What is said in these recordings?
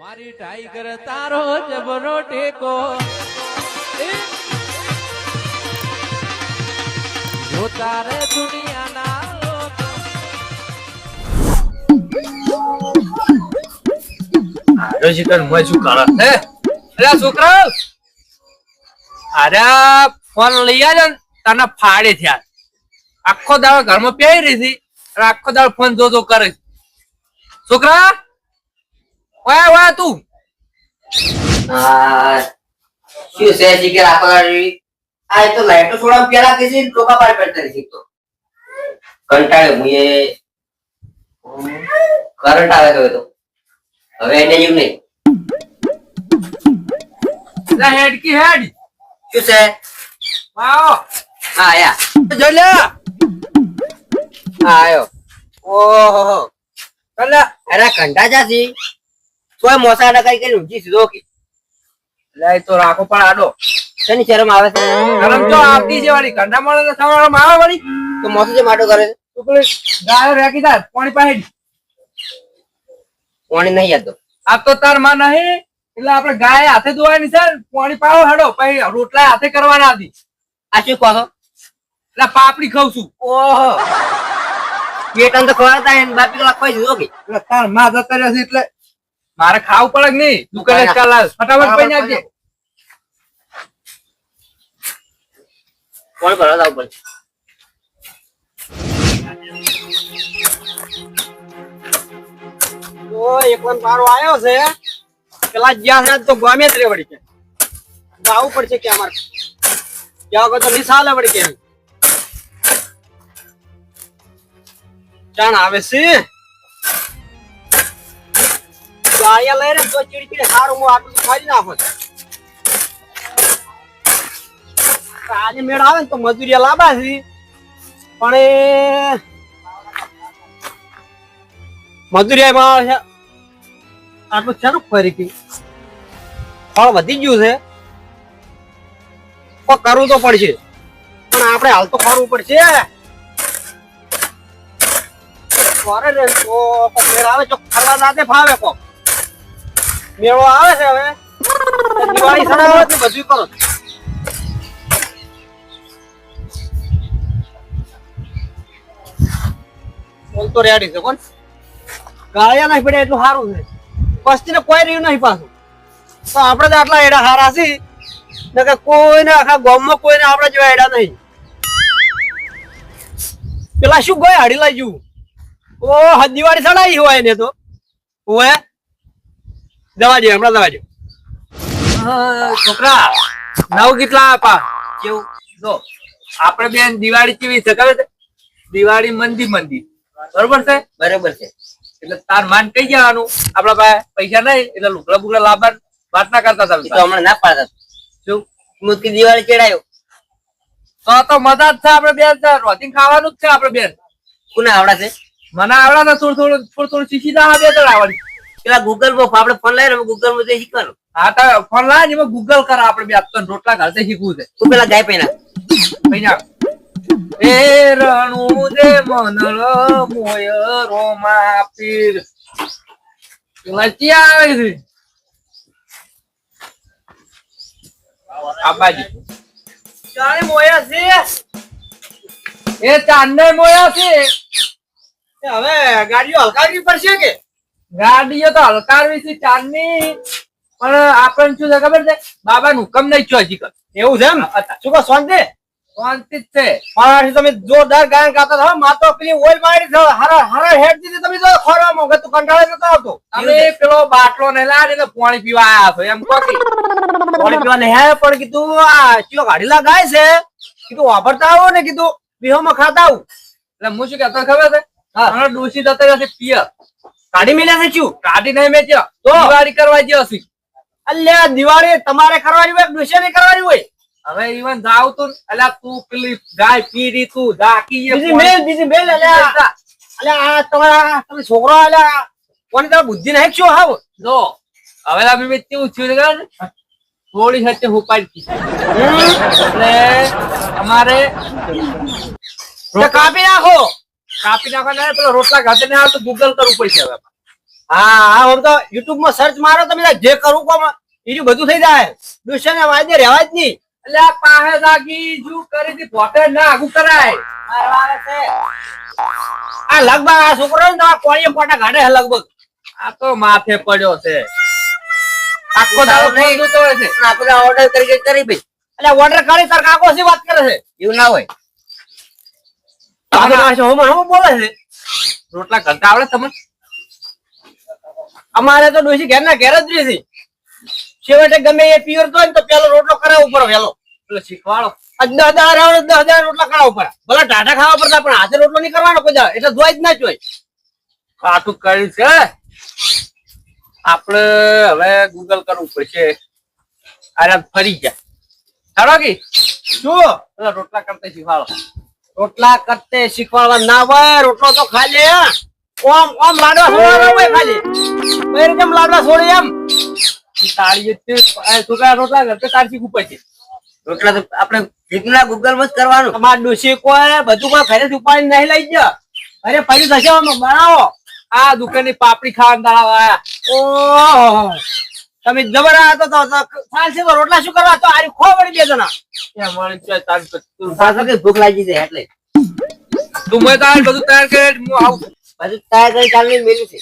મારી ટાઈગર તારો જબરો ટેકો! જો તારે દુનિયાના આરો શિકર મોય શું કરે હે? અરે છોકરા! અરે ફોન લઈ ને, તને ફાડે થયા. આખો દાડો ઘરમાં પહેરી રહી હતી આખો દાડો ફોન છોકરા! ઓય ઓય તું. શું છે શીખે રાખવાની આ તો લાઈટો થોડા પેલા કે છે ટોકા પાર પડતા શીખતો કંટાળે હું એ કરંટ આવે તો તો. હવે એને જેવું નહીં. હેડ કી હેડ. શું છે? આવો હા આયા જોઈ લે. હા આયો. ઓહો. કલે અરે કંટા જાસી તોય મોસા ના કઈ કઈ ઊંચી સીધો કે. લે તો રાખો પણ આડો. શેની શરમ આવે છે? શરમ તો આવતી છે વાળી કંડા મળે તો સવારમાં આવે વાળી. તો મોસું જે માટો કરે તું પેલી ગાયો રાખી દે પાણી પાહેડ પાણી નહીં આતો આ તો તારમાં નહીં એટલે આપણે ગાય હાથે ધોવાની છે પાણી પાવો હડો પછી રોટલા હાથે કરવાના હતી આ શું કહો એટલે પાપડી ખાઉં છું. ઓહો. પેટન તો ખવાડતા બાપી ખાઈ દીધો કે. એટલે તારમાં જતા રહેશે એટલે મારે ખાવું પડે કે નહીં? દુકાને જ ચાલ ફટાફટ પૈને આપજે કોણ કરો પડે. આવ્યો છે. પેલા જ્યાં છે તો ગમે જ રે વળી કે આવું પડશે કે અમારે. ત્યાં વગર તો નિશાલ વળી કે. ચાણ આવે છે. ગાળિયા લઈ રે તો ચીડચીડ સારું હું આટલું ખાઈ નાખો. આજે મેળ આવે ને તો મજૂરિયા લાંબા છે. પણ એ મજૂરિયામાં છે. આટલું શાનું ફરી ગયું. ફળ વધી ગયું છે. પણ કરવું તો પડશે. પણ આપણે હાલ તો કરવું પડશે. ફરે રે, તો મેળ આવે તો ફરવા જાતે ફાવે કોક. મેળો આવે છે હવે. દિવાળી સડાવે તો બધું કરો. બોલ તો રેડી છે કોણ ગાળિયા નહીં પડ્યા એટલું સારું છે. પસ્તી ને કોઈ રહ્યું નહીં પાછું. તો આપણે તો આટલા એડા હારા છે ને કે કોઈને આખા ગામમાં કોઈને આપણે જેવા એડા નહીં. પેલા શું ગયા હાડી જવું ઓ દિવાળી સડાઈ હોય એને તો. ઓએ જવા દે હમણાં જવા દે છોકરા નવ કેટલા આપા? કેવું? જો આપણે બેન દિવાળી કેવી છે ખબર છે? દિવાળી મંદી મંદી. બરોબર છે? બરોબર છે. એટલે તાર માન કઈ જવાનું? આપડા પાસે પૈસા નહીં એટલે લુકડા બુકડા લાભા વાત ના કરતા તમે તો હમણાં ના પાડતા. શું? મુદકી દિવાળી ચડાયો. તો તો મજા જ છે આપડે બેન રોટિંગ ખાવાનું જ છે આપડે બેન. કોને આવડા છે? મને આવડા ને થોડું થોડું થોડું થોડું શીખી દા બે આવડી પેલા ગૂગલમાં આપણે ફોન લઈને ગૂગલમાં જઈ શીખવાનું. હા તો ફોન લાવે ને એમાં ગૂગલ કરા આપડે બે આપતો રોટલા ઘરતે શીખવું છે. તું પેલા ગાય પૈના એ રણું મનળ મોય રોમા પીર. આવે છે. આ બાજુ. ચાલે મોયા છે. એ ચાંદે મોયા છે. હવે ગાડીઓ હલકાવી પડશે કે? ગાડીઓ તો હલકારવી છે ચાંદની. પણ આપણને શું છે ખબર છે? બાબા નું હુકમ નહીં છો હજી એવું છે એમ? શું કહો શાંતિ? શાંતિ જ છે. મારાથી તમે જોરદાર ગાયન ગાતા હતા માં પેલી ઓઇલ મારી છે હારા હારા હેડ દીધી તમે તો ખોરવા માંગે તું કંટાળે નતો આવતો. અમે પેલો બાટલો ને લાડ એટલે પાણી પીવા આયા છો એમ પાણી પીવા નહીં આવ્યા પણ કીધું આ ચિયો ગાડી ગાય છે. કીધું વાપરતા આવો ને કીધું બીહોમાં ખાતા આવું. એટલે હું શું કહેતો ખબર છે? હા. ડોસી જતા પિયર. કાઢી મેલ્યા છે શું? કાઢી નહીં મેચ્યો તો? દિવાળી કરવા જ્યો છે અલ્યા દિવાળી તમારે કરવાની હોય દુશ્યા ને કરવાની હોય? હવે ઈવન જાવ તું અલ્યા તું પેલી ગાય પીરી તું ડાકી બીજી મેલ બીજી મેલ અલ્યા. અલ્યા આ તમારા તમે છોકરો અલ્યા. કોની તમે બુદ્ધિ નહીં શું હાવ? જો હવે અમે બે કેવું થયું છે? થોડી હશે હુપાડી એટલે અમારે કાપી નાખો. કાપી નાખવાના પેલો રોટલા ઘાતે ને આવે તો ગૂગલ કરવું પડશે હવે. હા હા આમ તો યુટ્યુબમાં સર્ચ મારો તમે જે કરું કોમ બીજું બધું થઈ જાય. દુષ્ય ને વાયદે રહેવા જ નહીં. એટલે આ પાહે લાગી શું કરી દી પોતે ના આગું કરાય. આ લગભગ આ છોકરો ને તમારા કોળીએ પોટા કાઢે છે લગભગ. આ તો માથે પડ્યો છે. આખો દાડો ફોન જોતો હોય છે. આપણે ઓર્ડર કરી કરી ભાઈ. એટલે ઓર્ડર કરી તાર કાકો શી વાત કરે છે? એવું ના હોય કાકો પાસે હમ હમ બોલે છે રોટલા કરતા આવડે તમને? અમારે તો ડોસી ઘેર ના ઘેર જ રહી છે. છેવટે ગમે એ પિયર તો તો પેલો રોટલો કરાવો પડે વેલો એટલે શીખવાડો. દસ હજાર આવડે દસ હજાર રોટલા કરાવો પડે. ભલે ટાટા ખાવા પડતા પણ હાથે રોટલો નહીં કરવાનો કોઈ. એટલે ધોઈ જ ના જોઈ કાઠું કર્યું છે. આપણે હવે ગૂગલ કરવું પડશે. અરે ફરી ગયા. ચાલો કે. શું પેલા રોટલા કરતા શીખવાડો. રોટલા કરતે શીખવાડવા ના હોય રોટલો તો ખાલી ઓમ ઓમ લાડવા છોડવા હોય ખાલી. કઈ કેમ લાડવા છોડી એમ? તાળી છે. છોકરા રોટલા કરતા તાર શીખવું પડશે. રોટલા તો આપણે જીતના ગૂગલમાં જ કરવાનું. ડોશી કોઈ બધું કોઈ ઘરે ઉપાડી નહીં લઈ ગયા અરે પૈસા થશે બનાવો. આ દુકાનની પાપડી દાડા આયા ઓહો. તમે જબર તો ચાલશે તો રોટલા શું કરવા? તો આરી ખો પડી બે જણા. એ મળી જાય તાર તું પાછો કે ભૂખ લાગી છે એટલે. તું મેં તાર બધું તૈયાર કરે હું આવું. બધું તૈયાર કરી ચાલને મેલું છે.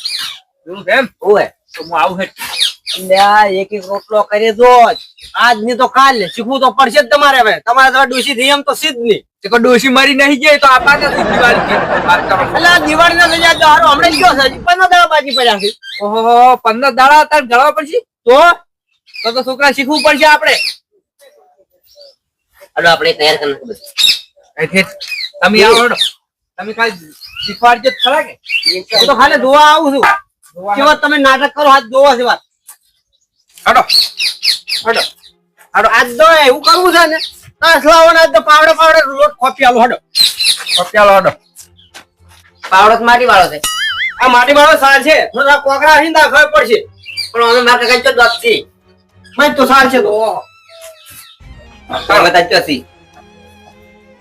હું કેમ ઓય તો હું આવું અલ્યા, એક એક રોટલો કરી દો જ. આજની તો કાલ શીખવું તો પડશે જ તમારે હવે. તમારે તો ડોસી થઈ એમ તો સીધ નહીં તો ડોસી મારી નહીં જાય તો આપા નથી દિવાળી એટલે દિવાળી ના થઈ જાય હમણાં ગયો છે. પંદર દાડા બાકી પડ્યા છે. ઓહો પંદર દાડા તાર ગળવા પડશે? તો તો છોકરા શીખવું પડશે આપણે. અડો આપણે તૈયાર કરી. તમે આવો. તમે ખાલી શીખવાડજો ખરા કે? હું તો ખાલી જોવા આવું છું. કેવો તમે નાટક કરો હાથ જોવા છે વાત. હડો હડો હારું, આજ તો એવું કરવું છે ને તાસ ને આજ તો પાવડે પાવડે લોટ ખોપી આલો હડો ચાલો હડો પાવડો માટી વાળો છે. આ માટી વાળો સાર છે. થોડા કોકરા હિંદા તો ખબર પડશે. પણ અમે મારા કાકા ચો દોત છે. મને તો સાર છે તો. પણ બતા ચો સી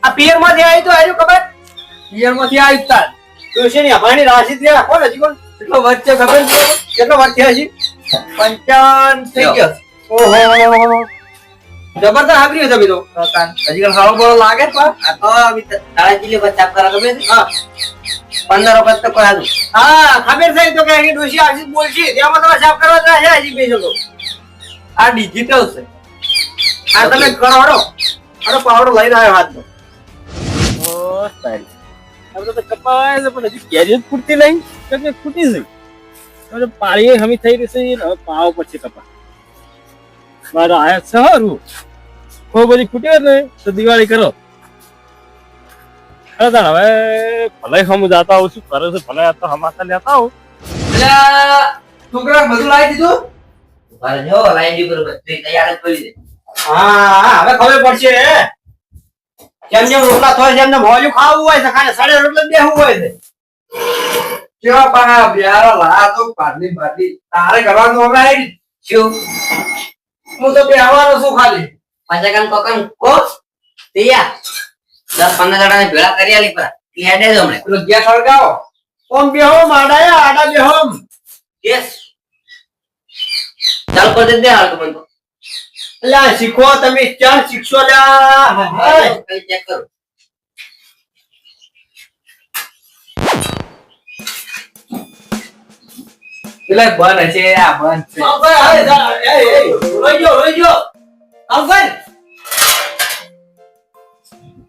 આ પિયરમાંથી આવી તો આજો ખબર? પિયરમાંથી આવી તાર. છે ને અભાણી રાશિ થયા કોણ હજી કોણ? કેટલો વચ્ચે ખબર કેટલો વર્ષ થયા હજી? પંચાવન થઈ ગયો. ઓહો. જબરદસ્ત તો તો તાન હજી કાલ સારો બળો લાગે પણ? આ તો અમે તારા ચીલી પર કરા ખબર હા. પંદર વખત તો કોઈ હાલું હા ખબર છે તો કે અહીં ડોશી આશિષ બોલશે. તમે સાફ કરવા જ છે હજી બેસો તો આ ડિજિટલ છે. આ તમે કરો હડો હડો પાવડો લઈને આવ્યો હાથનો. હવે તો કપાય છે પણ હજી કેરી ફૂટતી નહીં. કે ફૂટી છે. હવે પાણી હમી થઈ રહી છે હવે પાવ પછી કપા મારે આયા છે સારું ખૂબ બધી ફૂટી ને તો દિવાળી કરો. અરે તાણ હવે ભલે હમ જાતા હોઉં છું કરે છે ભલે તો હમાતા લેતા હોઉં છોકરા બધું લાવી દીધું? ઊભા રહેજો, લાઈન ઉપર બધું તૈયાર જ કરી દે હા હા, હવે ખબર પડશે જેમ જેમ રોટલા થાય જેમ જેમ હોજું ખાવું હોય છે ખાલી સાડે રોટલા બેહવું હોય છે. કેવા પાણા બિહારો લા તો પાટલી પાટલી તારે કરવાનું હવે શું? હું તો બેહવાનો છું ખાલી. પાછા કામ કોકમ કોચ તૈયાર દસ પંદર જણા ભેળા કરી આલી પર હેડે જ હમણે પેલો ગયા સળગાવો ઓમ બેહો માડાયા આડા બેહો યસ ચાલ પર દે હાલ તો બંધો આ શીખો તમે ચાલ શીખશો લ્યા હાય. ચેક કરો પેલા બંધ છે આ બંધ છે હવે જા, એ, એ, રોઈ ગયો, રોઈ ગયો. ભાઈ.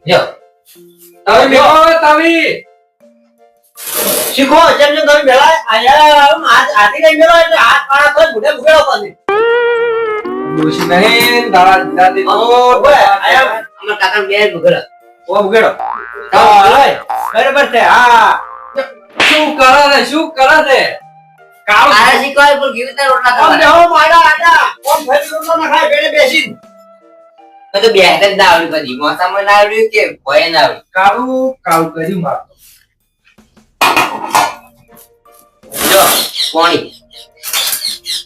જો તમે બેહો તમે શીખો જેમ જેમ તમે ભેળા આયા હાથ હાથી કઈ મેળો એટલે હાથ પાડા તો ભૂડે ભૂગેડો પાછી ડોશી નહીં દાડા દીધા દે ઓ ભાઈ આયા અમાર કાકા બે ભૂગળ ઓ ભૂગેડો. બરાબર છે હા. શું કરે છે શું કરે છે? કામ આરે શીખવાય પણ કેવી રીતે રોટલા ઓમ કરવાના બેહો માડા આડા ઓમ ભાઈ રોટલો ના ખાય બેડે બેસીને. તો તો બે હાથ જ ના આવડ્યું પછી. મોસામાં ના આવડ્યું કે ભય ના આવડ્યું? કાળું કાળું કરી મારતો જો કોણી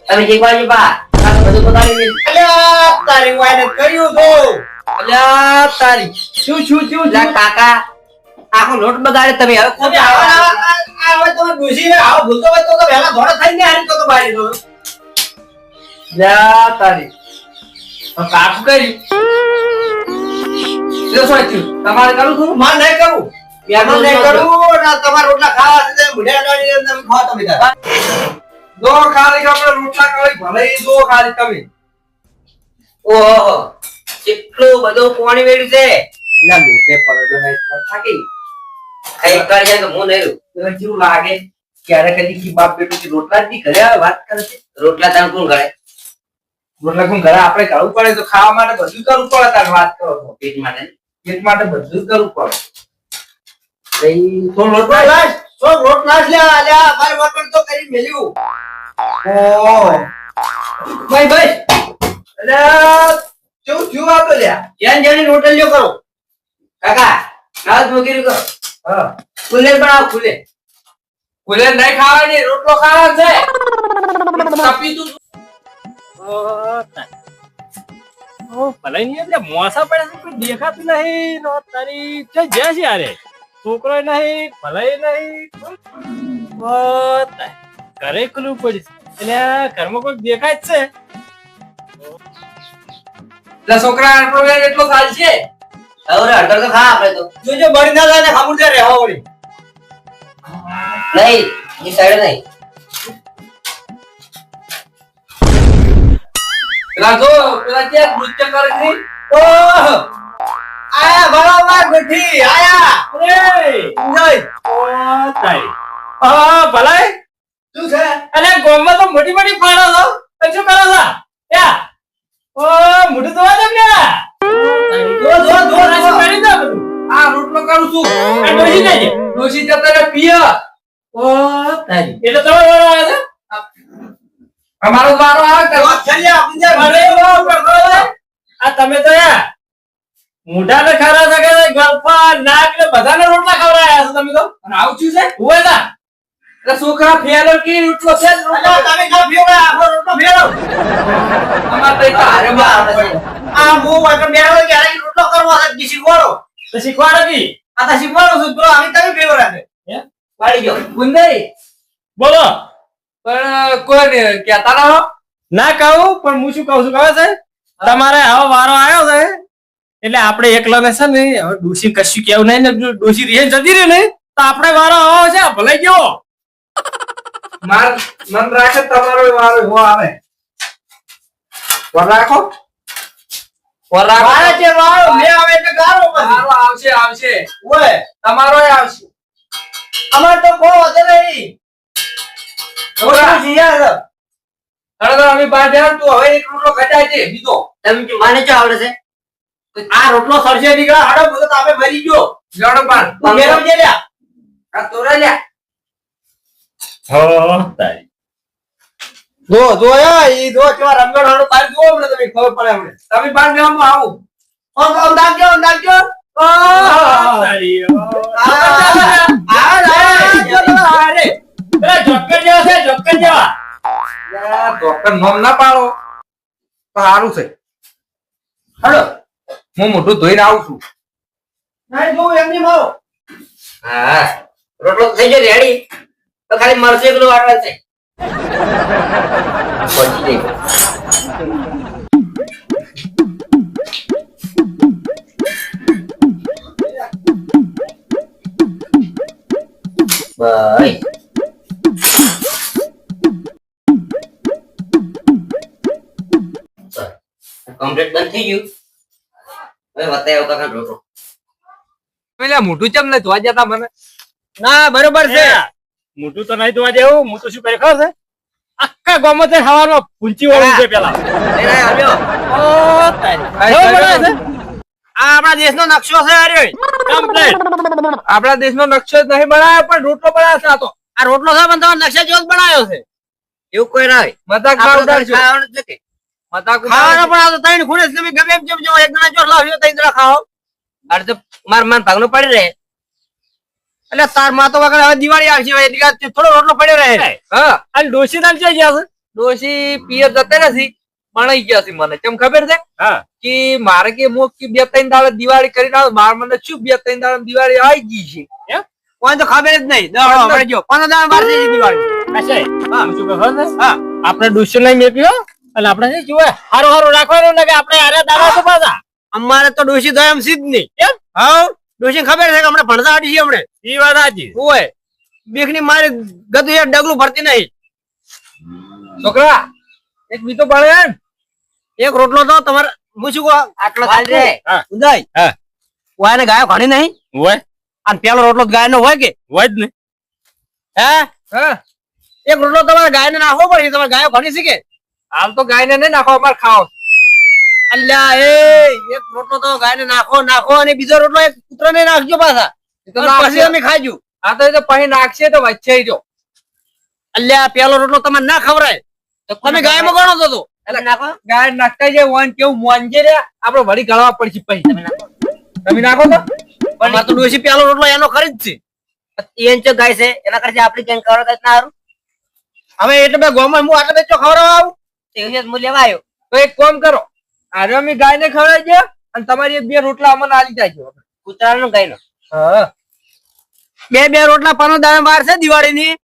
તમે શીખવાડજો બા? આ તો બધું પતાવી દે અલ્યા તારી વાયને કર્યું તો. અલ્યા તારી. શું શું શું પેલા કાકા આખો લોટ બગાડે તમે. હવે કોણ આવા- તમે ડોશીને આવો ભૂલતો હોય તો વહેલા ધોળા થઈને હારી તો તો બારી દો. જા તારી. કાઠું કરી લે થયું તમારે કરું છું માર નહીં કરું. એમાં નહીં કરું, ના તમારા રોટલા ખાવા છે, બુઢિયા ડાળીને તમે ખાઓ તમે તાર. દો ખાલી આપણે રોટલા કરી ભલે દો ખાલી તમે. ઓહો કેટલો બધો પાણી વેડ્યું છે. એટલે લોટે પડ્યો નહીં થાકી કઈ કરે તો હું નહીં રહું જેવું લાગે. ક્યારે કદી કી બાપ બેટું રોટલા જ નહીં ઘરે વાત કરે છે. રોટલા તને કોણ કરે રોટલા કોણ ઘરે આપણે કરવું પડે તો ખાવા માટે બધું કરવું પડે તાર વાત કરો છો. પેટ માટે? પેટ માટે બધું કરવું પડે. તો રોટલા લાશ, સો રોટલા જ લ્યા, લ્યા, મારે વગર તો કરી મેલ્યું. ઓહ. ભાઈ ભાઈ એટલે કેવું થયું આ લ્યા જ્યાં જ્યાંની રોટલીઓ કરો. કાકા નાવ મૂકી કરો. હા. ખુલે બનાવ ખુલે. કુલે નહીં ખાવાની રોટલો ખાવાનો છે. કાપી તું ઓ ભલાઈ નહીં એટલે મોસા પડે છે કોઈ દેખાતું નહીં. નો તારી જય જય છે યાર છોકરો નહીં ભલાઈ નહીં. ઘરે ખુલ્લું પડી એટલે ઘરમાં કોઈ દેખાય જ છે. એટલે છોકરા આટલો વેર એટલો સાલ છે? હવે અડધો તો ખા આપણે તો. જોજો બળી ના જાય ને ત્યાં રહેવા વળી. નહીં એ સાઈડ નહીં. જો પેલા ક્યાં નૃત્ય કરે છે? ઓહ! આયા બરાબર ગોઠી, આયા. અરે! જય. ઓ તાઈ આ ભલાઈ. શું છે? અને ગોમમાં તો મોટી મોટી પાડો છો. તો શું કરો છો? યા. ઓ મોટું તો વાજો ને? જો, જો, જો, જો. કરી દો? બધું આ રોટલો કરું છું. આ ડોસી જાય ડોસી જતા રે પિયર. ઓ તારી. એટલે તમારો વાળો આવે છે? અમારો વારો આવે. આ તમે તો મોઢા મોઢાને ખરા છે કે ગળફા નાક ને બધાને રોટલા ખવડાયા છો તમે તો. આવું છું છે? હોય ના. એટલે છોકરા ફેરો કે રોટલો. છે તમે કા ફેરવો, આપણો રોટલો ફેરવો. અમારે તો હારે માં આ હું વાંકે બેઠો કે આ રોટલો કરવો છે, કે શીખવાડો. તો શીખવાડો કી? આ તો શીખવાડો છું, બ્રો આવીને તમે હે? પાડી ગયો. ગુંદાઈ બોલો. પણ કોઈ કેતા કહેતા ના ના કહું પણ હું શું કહું છું ખબર છે? તમારે હવે વારો આવ્યો છે એટલે આપણે એકલા ને છે ને હવે ડોસી કશું કેવું નહીં ને ડોસી રીહે જતી રહી ને તો આપણે વારો આવો છે ભલે ગયો. માર મન રાખે તમારો વારો એવો આવે. વર રાખો. વર રાખો. છે વાળો, મેં આવે ગાળો પછી. આવશે આવશે. ઓય, તમારો આવશે. અમારે તો કોઈ વધે નહીં. છોકરા, જીયા છે. અમે બહાર જાય તું હવે એક રોટલો ઘટાય બીજો તમે મને શું આવડે છે આ રોટલો સરસે નીકળ્યો, હાડો બોલો તો આપણે ગયો. જણ બાર તું ફેરવજે લ્યા. આ તોરા લ્યા હો તારી જો જો યા, ઈ જો કેવા રંગણ હાડો તારી જુઓ હમણાં તમે ખબર પડે હમણાં. તમે જવામાં આવું. તારી આ, આ, આ, જોકર જેવા? ડોક્ટર નોમ ના પાડો. સારું છે. હાલો. હું મોઢું ધોઈને આવું છું. ના, જો એમની મારો. હા. રોટલો થઈ ગયો રેડી. તો ખાલી મરચું એકલું વાટવાનું છે. પહોંચી જઈ ભાઈ કમ્પ્લીટ બંધ થઈ ગયું. હવે બતાવ્યો કાકા રોટલો પેલા મોઢું ચમ ને ધોવા જતા મને? ના બરોબર છે. મોટું તો નહીં ધોવા જેવું હું તો શું કરે ખબર છે? આખા ગામમાં તે હવારમાં પૂંચી વાળું છે પેલા. આપણા દેશનો નકશો છે અરે આપણા દેશ નો નકશો નહીં બનાવ્યો પણ રોટલો બનાવ્યો છે આ તો. આ રોટલો છે પણ તમારે નકશા જેવો જ બનાવ્યો છે? એવું કોઈ ના ના ખાવાનું નથી. મજાક ખાવાનો પણ આ ત્રણ ખૂણે તમે ગમે એમ જેમ એક જણા જો લાવ્યો ત્રણ જણા ખાઓ. અરે તો માર માર ભાગનું પડી રહે. એટલે તારમાં તો વગર હવે દિવાળી આવશે એટલે થોડો રોટલો પડ્યો રહે. હા. અને ડોસી ક્યાં ગયા છે? ડોશી પિયર જતા નથી ભણાઈ ગયા છે મને. કેમ ખબર છે? હા. કે મારે કે હું કે બે ત્રણ દાડે દિવાળી કરીને આવે માર મને શું બે ત્રણ દાડે દિવાળી આવી ગઈ છે? કોઈ તો ખબર જ નહીં. દસ જો. પંદર દાડા બાર દિવાળી. હા. શું ખબર હા. આપણે ડોશી લઈ મેક્યો અને આપણે શું જોવે હારું હારું રાખવાનું ને કે આપણે આરે દાવા તો પાછા. અમારે તો ડોશી તો એમ સીધ નહીં. કેમ? હા. ડોશી ખબર છે કે હમણાં ભણતા આડી છીએ આપણે એ વાત સાચી. ઓય બીકની મારી ગતું યાર ડગલું ભરતી નહીં. છોકરા એક બીતો પડે એક રોટલો તો તમારે હું શું કહું? આટલો ચાલ રે. ઉદય હા. ને ગાયો ઘણી નહીં? હોય. અને પેલો રોટલો ગાય નો હોય કે? હોય જ નહીં. હે? હા. એક રોટલો તમારે ગાય ને નાખવો પડે તમારે ગાયો ઘણી છે કે? હાલ તો ગાયને નહીં નાખો અમારે ખાઓ અલ્યા એ એક રોટલો તો ગાય ને નાખો નાખો અને બીજો રોટલો એક પુત્ર ને નાખજો પાછા. પછી નાખશે. અમે આ તો એ તો પછી નાખશે તો વચ્ચે જો. અલ્યા પેલો રોટલો તમારે ના ખવરાય તમે ગાયમાં ગણો તો. નાખો. ગાય નાખતા જાય વન કેવું મોંજે રે આપણે વળી ગળવા પડશે પછી. તમે નાખો. તમે નાખો તો? તો ડોશી પેલો રોટલો એનો ખરી જ છે. એન ચો ગાય છે એના કરતા આપણી કેમ ખબર ના હારું. હવે એટલે મેં ગોમાં હું આટલે બેચો ખવડાવ આવું? તે હું લેવા તો એક કામ કરો. આરે અમે ગાયને ખવડાવી દે અને તમારી બે રોટલા અમને આલી જાજો કૂતરાનો ગાયનો. હા. બે બે રોટલા પાનો વાર છે દિવાળી ની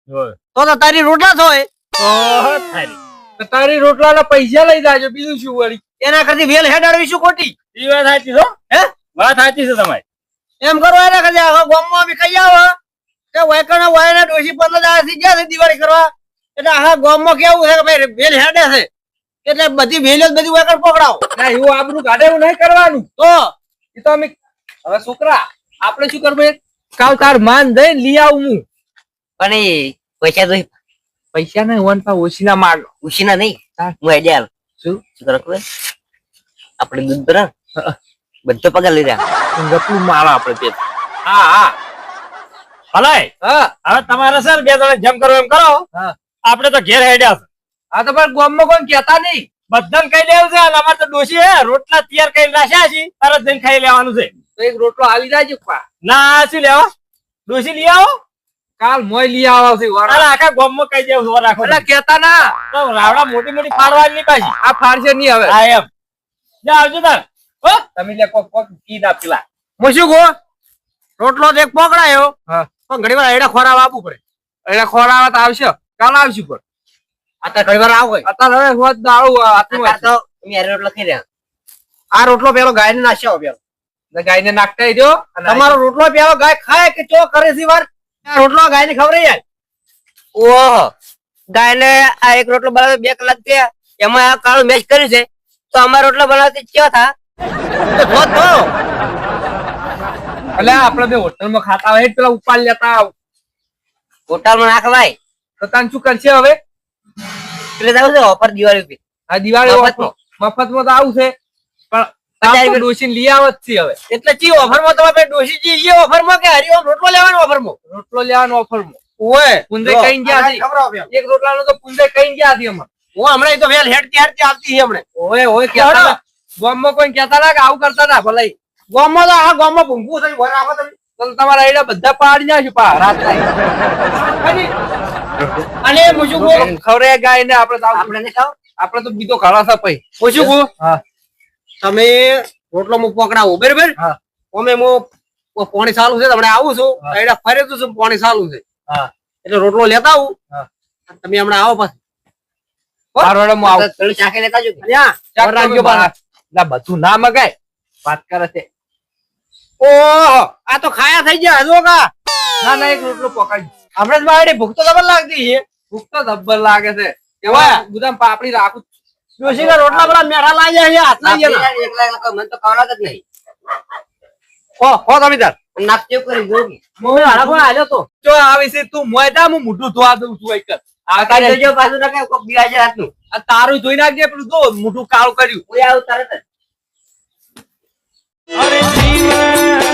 તો તો તારી રોટલા થોય. તારી. તારી રોટલાના પૈસા લઈ જાજો બીજું શું વળી? એના કરતી વેલ હેડાડવીશું ખોટી? ઈ વાત સાચી છો હે. વાત સાચી છે તમારી. એમ કરો એના કરતી આખા ગામમાં અમે ખાઈ આવો. કે વાયકણા વાયના ડોશી પંદર દાડા થી ગયા છે દિવાળી કરવા. એટલે આખા ગામમાં કેવું છે કે ભાઈ વેલ હેડે છે. એટલે બધી વેલો જ બધી વગર પકડાવો. ના એવું આબરું કાઢે એવું નહીં કરવાનું. તો? એ તો અમે હવે છોકરા આપણે શું કરવું કાલ તાર માન દઈ લઈ આવું હું. પણ એ પૈસા તો પૈસા નહીં વન પા ઓછીના માગ ઓછીના નહીં. હા. આઈડિયા આલું. શું? શું કરો ખબર? આપણે દૂધ ભરા બધો પગાર લઈ રહ્યા. ગપલું મારા આપણે તે હા હા. હલાય હા. હવે તમારે સર બે જણા જેમ કરો એમ કરો. હા. આપણે તો ઘેર હેડ્યા છે. આ તો પણ ગામમાં કોઈ કેતા નહીં. બધાને કઈ લેવું છે અને અમારે તો ડોશી હે રોટલા તૈયાર કરી રાખ્યા છે તરત જઈને ખાઈ લેવાનું છે. તો એક રોટલો આવી જાય પા ના શું લેવા? ડોશી લઈ આવો. કાલ મોય લઈ આવા છે અરે આખા ગામમાં કઈ દેવું વરા રાખો એટલે કહેતા ના. તો રાવડા મોટી મોટી પાડવાની પાછી. આ ફાડશે નહીં હવે. આ એમ. જા આવજો તાર. હો? તમે લે કોક કોક કી ના પેલા. હું શું કહું? રોટલો દેખ એક પકડાયો હા. પણ ઘણી વાર એડા ખોરાવા આપવું પડે. એડા ખોરાવા તો આવશે. કાલ આવશું પણ અત્યારે ઘણી વાર આવું અત્યારે હવે હોત દાળું હાથમાં આ તો મેરે રોટલો ખાઈ રહ્યા આ રોટલો પેલો ગાય ને પેલો. ગાયને નાખતા અને તમારો રોટલો પેલો ગાય ખાય કે ચો કરે છે વાર? આ રોટલો ગાયને યાર? જાય ઓહો. ગાય આ એક રોટલો બનાવે બે કલાક થયા. એમાં આ કાળું મેચ કર્યું છે. તો અમારો રોટલો બનાવતી કેવા થા? એટલે આપણે બે હોટલમાં ખાતા હોય પેલા ઉપાડ લેતા આવ. હોટલમાં નાખવાય. તો તાન શું કરશે હવે? એટલે જાવ છે ઓફર દિવાળી ઉપર? આ દિવાળી મફતમાં તો આવું છે પણ ડોશીને લઈ આવત છે હવે. એટલે ચી ઓફરમાં તમે ડોશી જી એ ઓફરમાં કે હરિઓમ રોટલો લેવાનો ઓફરમાં રોટલો લેવાનો ઓફરમાં ઓય પુંજે કઈ ગયા છે એક રોટલાનો તો પુંજે કઈ ગયા છે અમાર? હું હમણાં તો વેલ હેડતી હેડતી આવતી છે હમણાં. ઓય ઓય કહેતા ગોમમાં કોઈ કહેતા ના કે આવું કરતા ના ભલાઈ ગોમમાં તો આ ગામમાં ભૂંગું થઈ ભરા આવો તમે તમારા આઈડા બધા પાડી નાખ્યું પા રાત થાય. અને શું ખવરે ગાય ને આપણે તો આપણે ને ખાવ? આપણે તો બીજો છે પઈ હું હા. તમે રોટલો મુ પકડાવો બરાબર? હા. અમે મુ પોણી સાલું છે તમને આવું છું. એડા ફરે તો છું પોણી સાલું છે. હા. એટલે રોટલો લેતા આવું. હા. તમે હમણાં આવો પાછું. મારો વાળો હું આવું. થોડું ચાખી લેતા જો ત્યાં ચાક રાખજો. ના બધું ના મગાય. વાત કરે છે. ઓહો આ તો ખાયા થઈ ગયા હજુ કા ના ના એક રોટલો પકડી હમણાં જ મારી ભૂખ તો ખબર લાગતી છે. ભૂખ તો જબ્બર લાગે છે. કેવા ગુદામ પાપડી રાખું ના રોટલા બરા મેળા લાગ્યા છે હાથ ના. આપણે એકલા એકલા મને તો ખવડાવતા જ નહીં. હો હો જમીદાર. નાખ્યો કરી ગોગી હું હારા પણ આલ્યો તો. જો આવી છે તું મોય જા હું મોઢું ધોવા દઉં છું એક આ આ તારે જો પાછું ના કે કોક છે રાતનું આ તારું ધોઈ નાખજે પેલું જો મોઢું કાળું કર્યું. ઓય આવું તરત જ. અરે જીવન